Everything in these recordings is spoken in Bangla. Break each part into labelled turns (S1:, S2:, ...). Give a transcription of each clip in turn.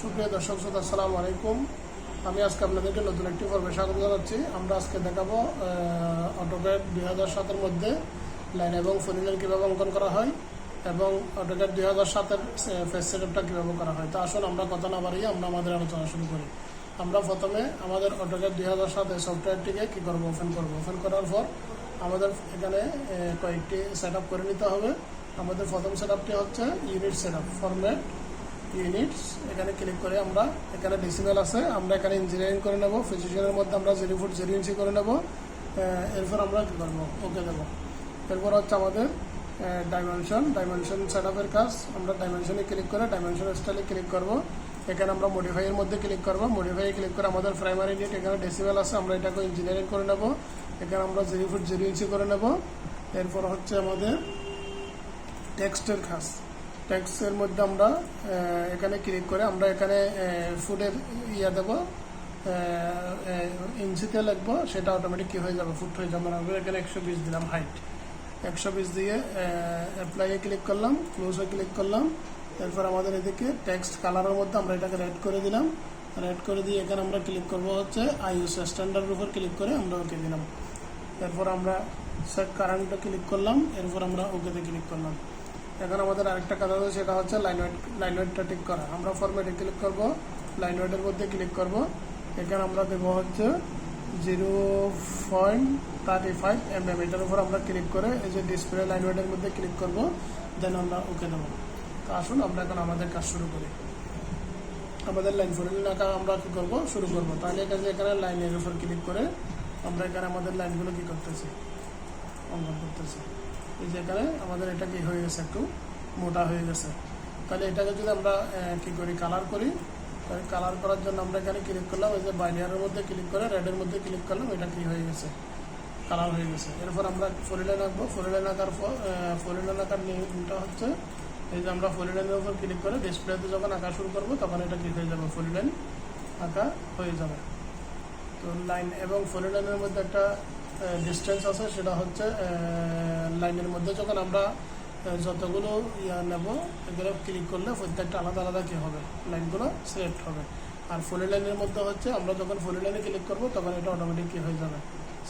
S1: সুপ্রিয় দর্শক শ্রোতা, আসসালামু আলাইকুম। আমি আজকে আপনাদেরকে নতুন একটি পর্বে স্বাগত জানাচ্ছি। আমরা আজকে দেখাবো অটোক্যাড দুই হাজার সাতের মধ্যে লাইন এবং ফোনিলের কীভাবে অঙ্কন করা হয় এবং অটোক্যাড দুই হাজার সাতের ফেস সেটআপটা কীভাবে করা হয়। তা আসুন আমরা কথা না বাড়িয়ে আমরা আমাদের আলোচনা শুরু করি। আমরা প্রথমে আমাদের অটোক্যাড দুই হাজার সাতে সফটওয়্যারটিকে কী করব? ওপেন করব। ওপেন করার পর আমাদের এখানে কয়েকটি সেট করে নিতে হবে। আমাদের প্রথম সেট হচ্ছে unit set up format units এখানে ক্লিক করে আমরা এখানে ডেসিমেল আছে, আমরা এখানে ইঞ্জিনিয়ারিং করে নেব ফিজিশিয়ানের মধ্যে আমরা জিরো ফুট জিরো ইঞ্চি করে নেব এরপর আমরা কী করব? ওকে দেবো। এরপর হচ্ছে আমাদের ডাইমেনশন ডাইমেনশন সেট আপের কাজ, আমরা ডাইমেনশনে ক্লিক করে ডাইমেনশন স্টাইলে ক্লিক করব। এখানে আমরা মডিফাইয়ের মধ্যে ক্লিক করব। মডিফাই ক্লিক করে আমাদের প্রাইমারি ইউনিট এখানে ডেসিমেল আছে, আমরা এটাকে ইঞ্জিনিয়ারিং করে নেব। এখানে আমরা জিরো ফুট জিরো ইঞ্চি করে নেব। এরপর হচ্ছে আমাদের টেক্সটের কাজ। টেক্সটের মধ্যে আমরা এখানে ক্লিক করে আমরা এখানে ফুডের ইয়ে দেবো ইঞ্চিতে লাগবো সেটা অটোমেটিক কি হয়ে যাবে? ফুট হয়ে যাবে আমরা এখানে একশো বিশ দিলাম হাইট একশো বিশ দিয়ে অ্যাপ্লাইয়ে ক্লিক করলাম ক্লোজে ক্লিক করলাম, এরপর আমাদের এদিকে টেক্সট কালারের মধ্যে আমরা এটাকে রেড করে দিলাম। রেড করে দিয়ে এখানে আমরা ক্লিক করব হচ্ছে আইউস স্ট্যান্ডার্ডের উপর ক্লিক করে আমরা ওকে দিলাম। এরপর আমরা সেট কারেন্টটা ক্লিক করলাম, এরপর আমরা ওকেতে ক্লিক করলাম। এখন আমাদের আরেকটা কাজ আছে, সেটা হচ্ছে লাইন ওয়েট লাইন ওয়েটটা ঠিক করা। আমরা ফরম্যাটে ক্লিক করব লাইন ওয়েটের মধ্যে ক্লিক করব। এখানে আমরা দেবো হচ্ছে zero point thirty five M M এটার উপর আমরা ক্লিক করে এই যে ডিসপ্লে লাইন ওয়েটের মধ্যে ক্লিক করব দেন আমরা ওকে দেবো। তো আসুন, আমরা এখন আমাদের কাজ শুরু করি। আমাদের লাইন ফোরের এলাকা আমরা কী করব? শুরু করব। তাহলে যে এখানে লাইনের উপর ক্লিক করে আমরা এখানে আমাদের লাইনগুলো কী করতেছি? অঙ্কন করতেছি। এই যে এখানে আমাদের এটা কি হয়ে গেছে একটু মোটা হয়ে গেছে। তাহলে এটাকে যদি আমরা কি করি কালার করি কালার করার জন্য আমরা এখানে ক্লিক করলাম, এই যে বাইনিয়ারের মধ্যে ক্লিক করে রেডের মধ্যে ক্লিক করলাম, এটা কি হয়ে গেছে? কালার হয়ে গেছে। এরপর আমরা ফোর লাইন আঁকবো। ফোর লাইন আঁকার পর ফোর লাইন আঁকার নিয়মটা হচ্ছে, এই যে আমরা ফোর লাইনের উপর ক্লিক করে ডিসপ্লেতে যখন আঁকা শুরু করব, তখন এটা কি হয়ে যাবে? ফোর লাইন আঁকা হয়ে যাবে। তো লাইন এবং ফোর লাইনের মধ্যে একটা ডিস্টেন্স আছে, সেটা হচ্ছে লাইনের মধ্যে যখন আমরা যতগুলো ইয়া নেব, এগুলো ক্লিক করলে প্রত্যেকটা আলাদা আলাদা কী হবে? লাইনগুলো সিলেক্ট হবে। আর ফোর লাইনের মধ্যে হচ্ছে, আমরা যখন ফোর লাইনে ক্লিক করব, তখন এটা অটোমেটিক কি হয়ে যাবে?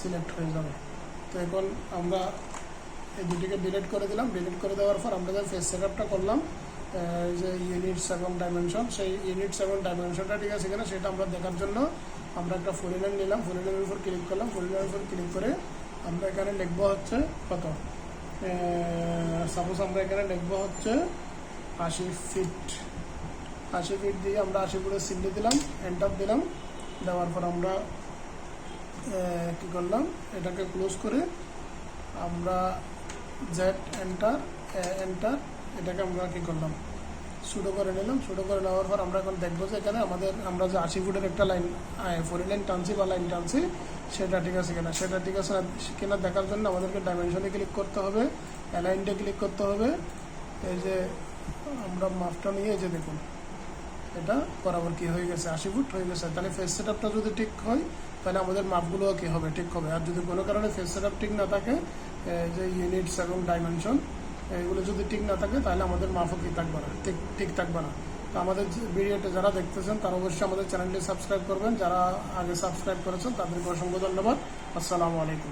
S1: সিলেক্ট হয়ে যাবে। তো এখন আমরা এই দুটিকে ডিলিট করে দিলাম। ডিলিট করে দেওয়ার পর আমরা যে ফেস সেটআপটা করলাম যে ইউনিট এবং ডাইমেনশন সেই ইউনিট সেভেন ডাইমেনশনটা ঠিক আছে কিনা সেটা আমরা দেখার জন্য আমরা একটা ফোরিলাইন নিলাম। ফোরিলাইনের উপর ক্লিক করলাম। ফোরিলাইনের উপর ক্লিক করে আমরা এখানে লিখব হচ্ছে কত? সাপোজ আমরা এখানে লিখব হচ্ছে আশি ফিট আশি ফিট দিয়ে আমরা আশি ফুটের সিগলি দিলাম এন্টার দিলাম। দেওয়ার পর আমরা কি করলাম? এটাকে ক্লোজ করে আমরা জেড এন্টার এন্টার এটাকে আমরা কি করলাম? শুরু করে নিলাম। শুরু করে নেওয়ার পর আমরা এখন দেখব যে এখানে আমাদের, আমরা যে আশি ফুটের একটা লাইন ফোর লাইন টানছি বা লাইন টানছি, সেটা ঠিক আছে কিনা? সেটা ঠিক আছে কিনা দেখার জন্য আমাদেরকে ডাইমেনশনে ক্লিক করতে হবে অ্যালাইনটা ক্লিক করতে হবে। এই যে আমরা মাপটা নিয়ে এই যে দেখুন, এটা বরাবর কি হয়ে গেছে? আশি ফুট হয়ে গেছে। তাহলে ফেস সেটআপটা যদি ঠিক হয়, তাহলে আমাদের মাপগুলোও কী হবে? ঠিক হবে। আর যদি কোনো কারণে ফেস সেটআপ ঠিক না থাকে যে ইউনিটস এবং ডাইমেনশন এগুলো যদি ঠিক না থাকে, তাহলে আমাদের মাপও কি থাকবে না। ঠিক ঠিক থাকবে না। তো আমাদের ভিডিওটা যারা দেখতেছেন, তারা অবশ্যই আমাদের চ্যানেলটি সাবস্ক্রাইব করবেন। যারা আগে সাবস্ক্রাইব করেছেন, তাদেরকে অসংখ্য ধন্যবাদ। আসসালামু আলাইকুম।